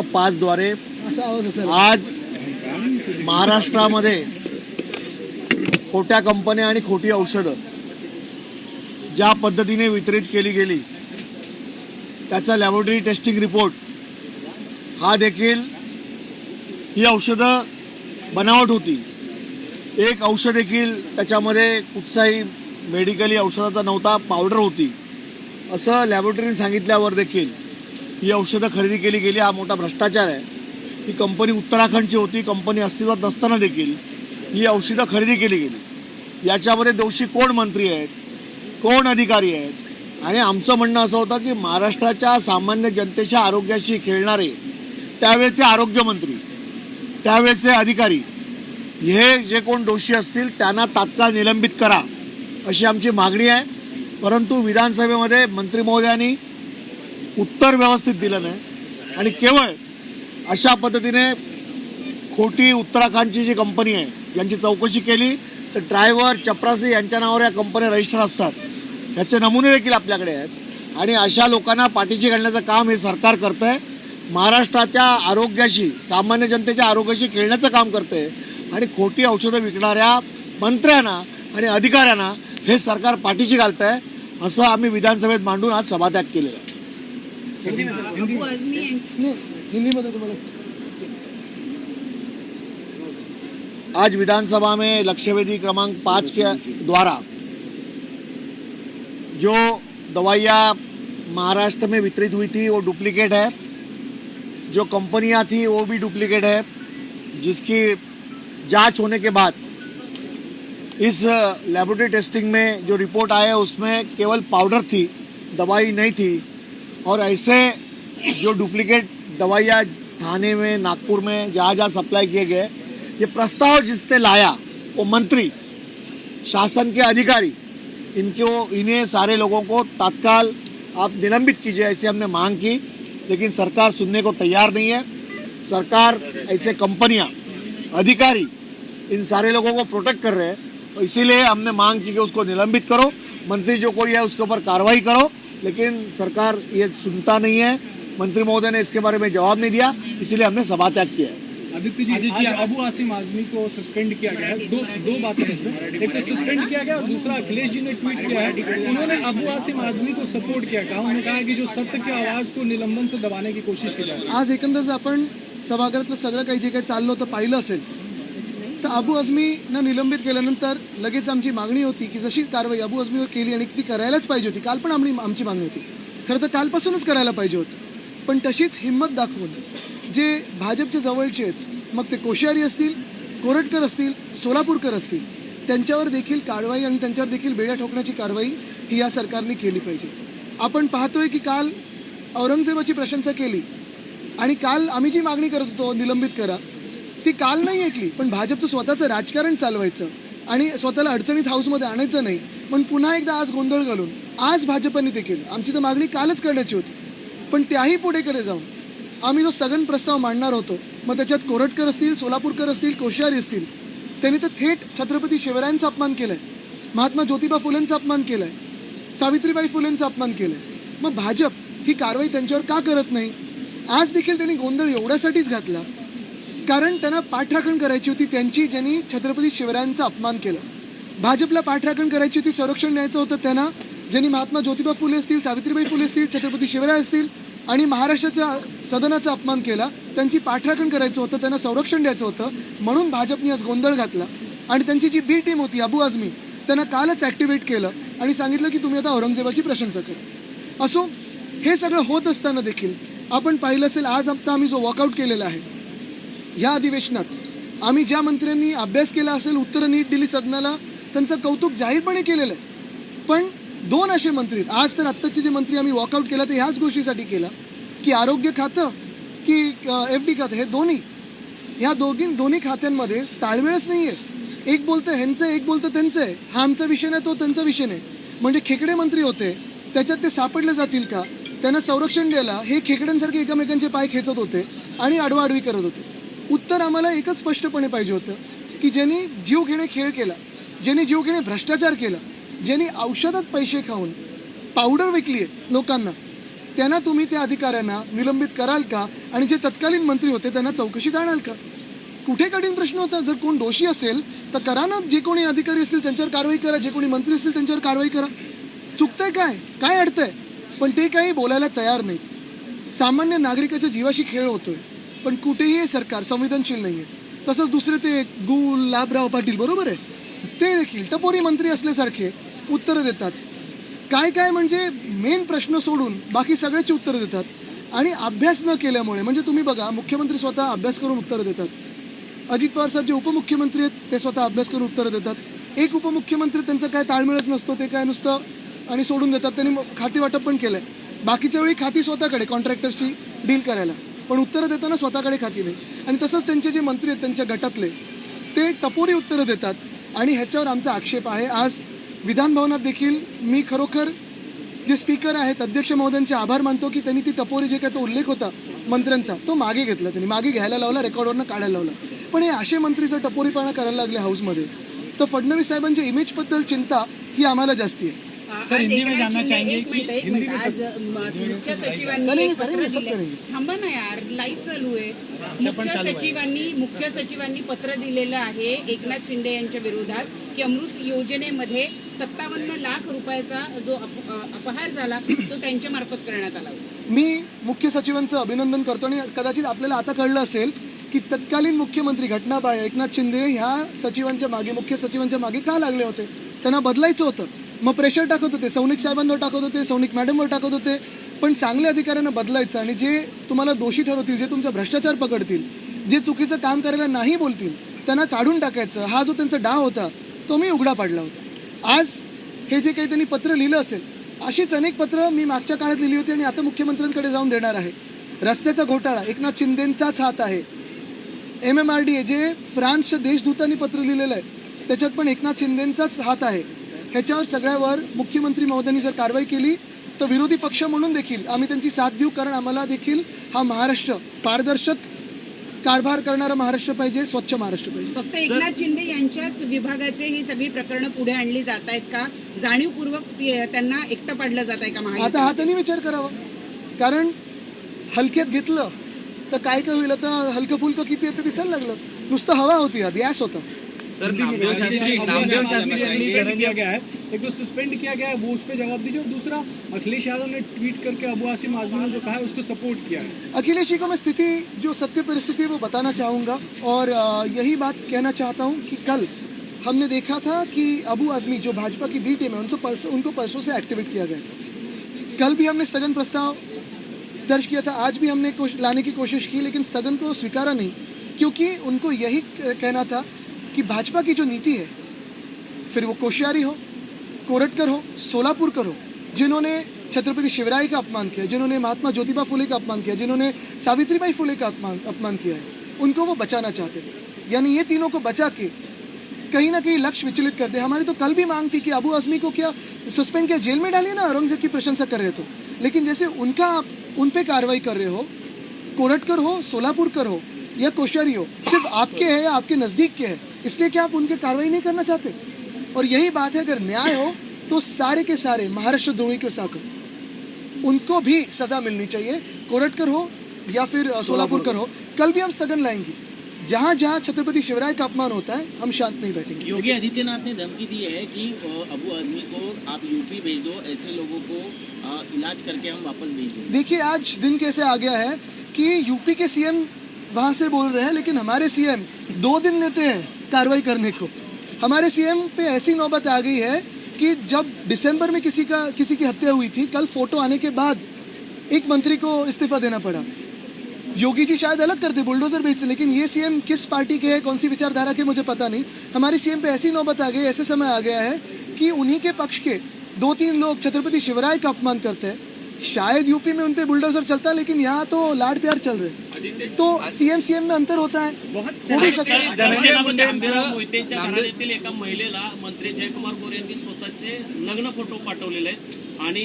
पाच द्वारे आज महाराष्ट्रामध्ये खोट्या कंपन्या आणि खोटी औषधं ज्या पद्धतीने वितरित केली गेली त्याचा लॅबोरेटरी टेस्टिंग रिपोर्ट हा देखील ही औषधं बनावट होती. एक औषध देखील त्याच्यामध्ये कुठचाही मेडिकली औषधाचा नव्हता पावडर होती. असं लॅबोरेटरीने सांगितल्यावर देखील ही औषधं खरेदी केली गेली हा मोठा भ्रष्टाचार आहे. ही कंपनी उत्तराखंडची होती कंपनी अस्तित्वात नसताना देखील ही औषधं खरेदी केली गेली. याच्यामध्ये दोषी कोण मंत्री आहेत कोण अधिकारी आहेत? आणि आमचं म्हणणं असं होतं की महाराष्ट्राच्या सामान्य जनतेच्या आरोग्याशी खेळणारे त्यावेळेचे आरोग्यमंत्री त्यावेळेचे अधिकारी हे जे कोण दोषी असतील त्यांना तात्काळ निलंबित करा अशी आमची मागणी आहे. परंतु विधानसभेमध्ये मंत्री महोदयांनी उत्तर व्यवस्थित दिलं नाही. आणि केवळ अशा पद्धतीने खोटी उत्तराखंडची जी कंपनी आहे यांची चौकशी केली तर ड्रायव्हर चपरासी यांच्या नावावर या कंपन्या रजिस्टर असतात. ह्याचे नमुने देखील आपल्याकडे आहेत. आणि अशा लोकांना पाठीशी घालण्याचं काम हे सरकार करतं आहे महाराष्ट्राच्या आरोग्याशी सामान्य जनतेच्या आरोग्याशी खेळण्याचं काम करतं आहे आणि खोटी औषधं विकणाऱ्या मंत्र्यांना आणि अधिकाऱ्यांना हे सरकार पाठीशी घालतं आहे असं आम्ही विधानसभेत मांडून आज सभात्याग केलेला आहे. यांची नाही हिंदीमध्ये तुम्हाला आज विधानसभा में लक्ष्यवेदी क्रमांक पाँच के द्वारा जो दवाइयाँ महाराष्ट्र में वितरित हुई थी वो डुप्लीकेट है। जो कंपनियाँ थी वो भी डुप्लीकेट है। जिसकी जाँच होने के बाद इस लेबोरेटरी टेस्टिंग में जो रिपोर्ट आया उसमें केवल पाउडर थी दवाई नहीं थी। और ऐसे जो डुप्लीकेट दवाइयाँ थाने में, नागपुर में जहाँ जहाँ सप्लाई किए गए, ये प्रस्ताव जिसने लाया, वो मंत्री, शासन के अधिकारी, इनको इन्हें सारे लोगों को तत्काल आप निलंबित कीजिए ऐसी हमने मांग की, लेकिन सरकार सुनने को तैयार नहीं है। सरकार ऐसे कंपनियाँ, अधिकारी, इन सारे लोगों को प्रोटेक्ट कर रहे हैं। इसीलिए हमने मांग की कि उसको निलंबित करो, मंत्री जो कोई है उसके ऊपर कार्रवाई करो लेकिन सरकार ये सुनता नहीं है। मंत्री महोदय ने इसके बारे में जवाब नहीं दिया इसीलिए हमने सभा त्याग किया है। आदित्य जी आज अबू आसिम आजमी को सस्पेंड किया गया है। दो दो बातें इसमें। एक तो सस्पेंड किया गया और दूसरा अखिलेश जी ने ट्वीट किया है। उन्होंने अबू आसिम आजमी को सपोर्ट किया कहा उन्होंने कहा कि जो सत्य की आवाज़ को निलंबन से दबाने की कोशिश की जा रही है। आज एकंदर जर आपण सभागृहातलं सगळं काही जे काही चाललं होतं पाहिलं असेल तर अबू अजमीनं निलंबित केल्यानंतर लगेच आमची मागणी होती की जशी कारवाई अबू अजमीवर केली आणि ती करायलाच पाहिजे होती काल पण आम्ही आमची मागणी होती. खरं तर कालपासूनच करायला पाहिजे होतं. पण तशीच हिंमत दाखवून जे भाजपचे जवळचे आहेत मग ते कोश्यारी असतील कोरटकर असतील सोलापूरकर असतील त्यांच्यावर देखील कारवाई आणि त्यांच्यावर देखील बेड्या ठोकण्याची कारवाई ही या सरकारने केली पाहिजे. आपण पाहतोय की काल औरंगजेबाची प्रशंसा केली आणि काल आम्ही जी मागणी करत होतो निलंबित करा ती काल नाही ऐकली पण भाजपचं स्वतःचं राजकारण चालवायचं आणि स्वतःला अडचणीत हाऊसमध्ये आणायचं नाही पण पुन्हा एकदा आज गोंधळ घालून आज भाजपने ते केलं. आमची तर मागणी कालच करण्याची होती. पण त्याही पुढेकडे जाऊन आम्ही जो स्थगन प्रस्ताव मांडणार होतो मग त्याच्यात कोरटकर असतील सोलापूरकर असतील कोश्यारी असतील त्यांनी तर थेट छत्रपती शिवरायांचा अपमान केलाय महात्मा ज्योतिबा फुलेंचा अपमान केलाय सावित्रीबाई फुलेंचा अपमान केलाय. मग भाजप ही कारवाई त्यांच्यावर का करत नाही? आज देखील त्यांनी गोंधळ एवढ्यासाठीच घातला कारण त्यांना पाठराखण करायची होती त्यांची ज्यांनी छत्रपती शिवरायांचा अपमान केला. भाजपला पाठराखण करायची होती संरक्षण द्यायचं होतं त्यांना ज्यांनी महात्मा ज्योतिबा फुले असतील सावित्रीबाई फुले असतील छत्रपती शिवराय असतील आणि महाराष्ट्राच्या सदनाचा अपमान केला त्यांची पाठराखण करायचं होतं त्यांना संरक्षण द्यायचं होतं म्हणून भाजपने आज गोंधळ घातला. आणि त्यांची जी बी टीम होती अबू आझमी त्यांना कालच ॲक्टिवेट केलं आणि सांगितलं की तुम्ही आता औरंगजेबाची प्रशंसा करा. असो हे सगळं होत असताना देखील आपण पाहिलं असेल आज आता आम्ही जो वॉकआउट केलेला आहे या अधिवेशनात आम्ही ज्या मंत्र्यांनी अभ्यास केला असेल उत्तरं नीट दिली सदनाला त्यांचं कौतुक जाहीरपणे केलेलं आहे. पण दोन असे मंत्री आहेत. आज तर आत्ताचे जे मंत्री आम्ही वॉकआउट केला ते ह्याच गोष्टीसाठी केला की आरोग्य खातं की एफ डी खातं हे दोन्ही. ह्या दोघी दोन्ही खात्यांमध्ये ताळमेळच नाही आहे एक बोलतं ह्यांचं एक बोलतं त्यांचं आहे. हा आमचा विषय नाही तो त्यांचा विषय नाही. म्हणजे खेकडे मंत्री होते त्याच्यात ते सापडले जातील का? त्यांना संरक्षण द्यायला हे खेकड्यांसारखे एकमेकांचे पाय खेचत होते आणि आडवाआडवी करत होते. उत्तर आम्हाला एकच स्पष्टपणे पाहिजे होतं की ज्यांनी जीव घेणे खेळ केला ज्यांनी जीव घेणे भ्रष्टाचार केला ज्यांनी औषधात पैसे खाऊन पावडर विकली आहे लोकांना त्यांना तुम्ही त्या अधिकाऱ्यांना निलंबित कराल का? आणि जे तत्कालीन मंत्री होते त्यांना चौकशीत आणाल का? कुठे कठीण प्रश्न होता? जर कोण दोषी असेल तर करा ना. जे कोणी अधिकारी असतील त्यांच्यावर कारवाई करा. जे कोणी मंत्री असतील त्यांच्यावर कारवाई करा. चुकतंय काय? काय अडतंय? पण ते काही बोलायला तयार नाहीत. सामान्य नागरिकाच्या जीवाशी खेळ होतोय. पण कुठेही हे सरकार संवेदनशील नाहीये. तसंच दुसरे ते गुल लाभराव पाटील बरोबर आहे? ते देखील टपोरी मंत्री असल्यासारखे उत्तरं देतात. काय काय म्हणजे मेन प्रश्न सोडून बाकी सगळ्याची उत्तरं देतात. आणि अभ्यास न केल्यामुळे म्हणजे तुम्ही बघा मुख्यमंत्री स्वतः अभ्यास करून उत्तरं देतात. अजित पवार साहेब जे उपमुख्यमंत्री आहेत ते स्वतः अभ्यास करून उत्तरं देतात. एक उपमुख्यमंत्री त्यांचा काय ताळमेळच नसतो ते काय नुसतं आणि सोडून देतात. त्यांनी खाती वाटप पण आहे बाकीच्या वेळी खाती स्वतःकडे कॉन्ट्रॅक्टर्सची डील करायला. पण उत्तरं देताना स्वतःकडे खाती नाही. आणि तसंच त्यांचे जे मंत्री आहेत त्यांच्या गटातले ते टपोरी उत्तरं देतात. आणि ह्याच्यावर आमचा आक्षेप आहे. आज विधानभवनात देखील मी खरोखर जे स्पीकर आहेत अध्यक्ष महोदयांचे आभार मानतो की त्यांनी ती टपोरी जे काय तो उल्लेख होता मंत्र्यांचा तो मागे घेतला त्यांनी. मागे घ्यायला लावला रेकॉर्डवरनं काढायला लावला. पण हे असे मंत्री जर टपोरीपणा करायला लागले हाऊसमध्ये तर फडणवीस साहेबांच्या इमेजबद्दल चिंता ही आम्हाला जास्ती आहे. सर हिंदी में जानना चाहेंगे एक मिनिट एक मिनिट. आज म- मुख्य सचिवांनी. थांबा ना यार लाईव्ह चालू आहे. मुख्य सचिवांनी मुख्य सचिवांनी पत्र दिलेलं आहे एकनाथ शिंदे यांच्या विरोधात की अमृत योजनेमध्ये सत्तावन्न लाख रुपयाचा जो अपहार झाला तो त्यांच्या मार्फत करण्यात आला. मी मुख्य सचिवांचं अभिनंदन करतो आणि कदाचित आपल्याला आता कळलं असेल की तत्कालीन मुख्यमंत्री घटनाबाई एकनाथ शिंदे ह्या सचिवांच्या मागे मुख्य सचिवांच्या मागे का लागले होते? त्यांना बदलायचं होतं. मग प्रेशर टाकत होते. सौनिक साहेबांवर टाकत होते सौनिक मॅडमवर टाकत होते. पण चांगल्या अधिकाऱ्यांना बदलायचं आणि जे तुम्हाला दोषी ठरवतील जे तुमचा भ्रष्टाचार पकडतील जे चुकीचं काम करायला नाही बोलतील त्यांना काढून टाकायचं. हा जो त्यांचा डाव होता तो मी उघडा पाडला होता. आज हे जे काही त्यांनी पत्र लिहिलं असेल अशीच अनेक पत्र मी मागच्या काळात लिहिली होती आणि आता मुख्यमंत्र्यांकडे जाऊन देणार आहे. रस्त्याचा घोटाळा एकनाथ शिंदेंचाच हात आहे. M M R D A जे फ्रान्सच्या देशदूतांनी पत्र लिहिलेलं आहे त्याच्यात पण एकनाथ शिंदेंचाच हात आहे. ह्याच्यावर सगळ्यावर मुख्यमंत्री महोदयांनी जर कारवाई केली तर विरोधी पक्ष म्हणून देखील आम्ही त्यांची साथ देऊ कारण आम्हाला देखील हा महाराष्ट्र पारदर्शक कारभार करणारा महाराष्ट्र पाहिजे स्वच्छ महाराष्ट्र पाहिजे. फक्त एकनाथ शिंदे यांच्याच विभागाचे ही सगळी प्रकरणं पुढे आणली जात आहेत का? जाणीवपूर्वक त्यांना एकटं पाडलं जात आहे का आता हा? त्यांनी विचार करावा. कारण हलक्यात घेतलं तर काय काय होईल? आता हलकं फुलकं किती येतं दिसायला लागलं. नुसतं हवा होती हा गॅस होता. सस्पेंड किया गया है। एक तो सस्पेंड किया गया है वो उस पर जवाब दीजिए। और दूसरा अखिलेश यादव ने ट्वीट करके अबू आसिम आजमी ने जो कहा है उसको सपोर्ट किया है। अखिलेश जी को मैं स्थिति जो सत्य परिस्थिति है वो बताना चाहूँगा। और यही बात कहना चाहता हूँ कि कल हमने देखा था कि अबू आजमी जो भाजपा की बी टीम है उनसे परसों उनको परसों से एक्टिवेट किया गया था। कल भी हमने स्थगन प्रस्ताव दर्ज किया था। आज भी हमने लाने की कोशिश की लेकिन स्थगन को स्वीकारा नहीं। क्योंकि उनको यही कहना था कि भाजपा की जो नीति है, फिर वो कोश्यारी हो, कोरटकर हो, सोलापुर कर हो, जिन्होंने छत्रपति शिवराय का अपमान किया, जिन्होंने महात्मा ज्योतिबा फुले का अपमान किया, जिन्होंने सावित्रीबाई फुले का अपमान अपमान किया है, उनको वो बचाना चाहते थे। यानी ये तीनों को बचा के कहीं ना कहीं लक्ष्य विचलित कर दे। हमारी तो कल भी मांग थी कि अबू आजमी को क्या सस्पेंड किया, जेल में डालिए ना, औरंगज़ेब की प्रशंसा कर रहे तो लेकिन जैसे उनका आप, उन पे कार्रवाई कर रहे हो, कोरटकर हो, सोलापुर कर हो, या कोश्यारी हो, सिर्फ़ आपके है या आपके नज़दीक के है इसलिए क्या आप उनके कार्रवाई नहीं करना चाहते। और यही बात है अगर न्याय हो तो सारे के सारे महाराष्ट्र द्रोही के साथ उनको भी सजा मिलनी चाहिए कोरटकर हो या फिर सोलापुर कर हो। कल भी हम स्थगन लाएँगे। जहाँ जहाँ छत्रपति शिवराय का अपमान होता है हम शांत नहीं बैठेंगे। योगी आदित्यनाथ ने धमकी दी है कि अबू आदमी को आप यूपी भेज दो ऐसे लोगों को इलाज करके हम वापस भेज देंगे देखिए आज दिन कैसे आ गया है कि यूपी के सीएम वहाँ से बोल रहे हैं लेकिन हमारे सीएम दो दिन लेते हैं। कार्रवाई करने को। हमारे सीएम पे ऐसी नौबत आ गई है कि जब दिसंबर में किसी का, किसी की हत्या हुई थी, कल फ़ोटो आने के बाद एक मंत्री को इस्तीफा देना पड़ा। योगी जी शायद अलग करते बुलडोजर भेजते लेकिन ये सीएम किस पार्टी के है, कौन सी विचारधारा के मुझे पता नहीं। हमारे सीएम पे ऐसी नौबत आ गई, ऐसे समय आ गया है कि उन्हीं के पक्ष के दो तीन लोग छत्रपति शिवराय का अपमान करते हैं। शायद यूपी में उनपे बुलडोजर चलता, लेकिन यहाँ तो लाड प्यार चल रहे तो सीएम सीएम में अंतर होता है। हो भी है घराण्यातील एका महिलेला मंत्री जयकुमार गोरे यांनी स्वतःचे नग्न फोटो पाठवलेले आहेत. आणि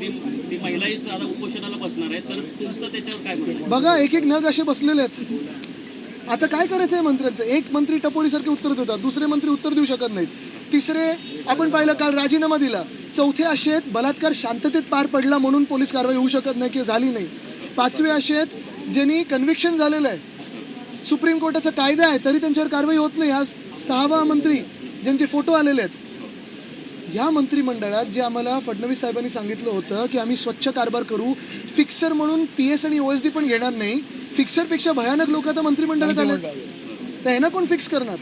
ती ती महिलाही आता उपोषणाला बसणार आहे. तर तुमचं त्याच्यावर काय? बघा एक एक नग असे बसलेले आहेत. आता काय करायचं आहे मंत्र्यांचं? एक मंत्री टपोरीसारखे उत्तर देतात दुसरे मंत्री उत्तर देऊ शकत नाहीत. तिसरे आपण पाहिलं काल राजीनामा दिला. चौथे असे आहेत बलात्कार शांततेत पार पडला म्हणून पोलीस कारवाई होऊ शकत नाही किंवा झाली नाही. पाचवे असे आहेत ज्यांनी कन्व्हिक्शन झालेलं आहे सुप्रीम कोर्टाचा कायदा आहे तरी त्यांच्यावर कारवाई होत नाही. आज सहावा मंत्री ज्यांचे फोटो आलेले आहेत. या मंत्रिमंडळात जे आम्हाला फडणवीस साहेबांनी सांगितलं होतं की आम्ही स्वच्छ कारभार करू फिक्सर म्हणून पी एस आणि ओएसडी पण घेणार नाही. फिक्सरपेक्षा भयानक लोक आता मंत्रिमंडळात आले तर ह्यांना कोण फिक्स करणार?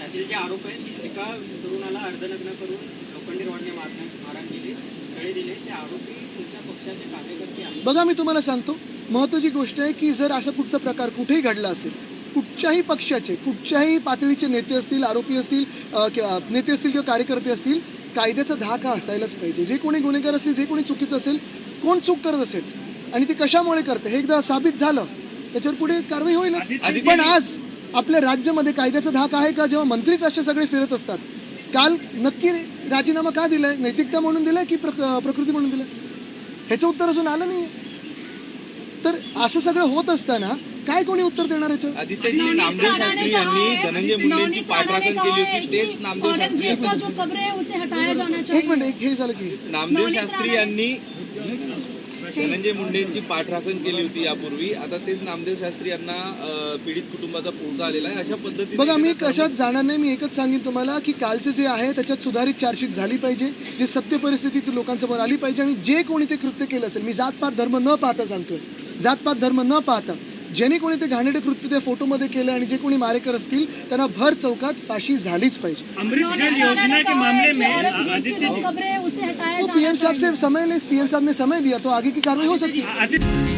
आहे जे आरोप आहेत एका तरुणाला अर्धनग्न करून लोखंडी रॉडने मारण्यात सळे दिले. ते आरोपी तुमच्या पक्षाचे कार्यकर्ते आहेत? बघा मी तुम्हाला सांगतो. महत्वाची गोष्ट आहे की जर असा कुठचा प्रकार कुठेही घडला असेल कुठच्याही पक्षाचे कुठच्याही पातळीचे नेते असतील आरोपी असतील नेते असतील किंवा कार्यकर्ते असतील कायद्याचा धाक हा असायलाच पाहिजे. जे कोणी गुन्हेगार असतील जे कोणी चुकीचं असेल कोण चूक करत असेल आणि ती कशामुळे करते हे एकदा साबित झालं त्याच्यावर पुढे कारवाई होईलच. पण आज आपल्या राज्यामध्ये कायद्याचा धाक आहे का? जेव्हा मंत्रीच असे सगळे फिरत असतात. काल नक्की राजीनामा का दिलाय? नैतिकता म्हणून दिलाय की प्रक- प्रकृती म्हणून दिलाय? ह्याचं उत्तर अजून आलं नाही तर असं सगळं होत असताना काय कोणी उत्तर देणार ह्याचं? आदित्यजी नामदेव शास्त्री यांनी धनंजय मुंडेंची पाठराखण केली होती तेच नामदेव शास्त्री औरंगजेब का जो कब्र है उसे हटाया जाना चाहिए एक मिनिट एक हे झालं की नामदेव शास्त्री यांनी धनंजय मुंडेंची पाठराखण केली होती यापूर्वी. आता तेच नामदेव शास्त्री यांना पीडित कुटुंबाचा फोटो आलेला आहे. अशा पद्धतीने बघा मी कशात जाणार नाही मी एकच सांगेन तुम्हाला की कालचं जे आहे त्याच्यात सुधारित चार्जशीट झाली पाहिजे. जे सत्य परिस्थिती ती लोकांसमोर आली पाहिजे आणि जे कोणी ते कृत्य केलं असेल मी जातपात धर्म न पाहता सांगतोय. जातपात धर्म न पाहता. ज्याने कोणी ते घाणेरडे कृत्य त्या फोटोमध्ये केलं आणि जे कोणी मारेकर असतील त्यांना भर चौकात फाशी झालीच पाहिजे. तो पीएम साहब से समय ले पीएम साहब ने समय दिया तो आगे की कार्रवाई हो सकती है।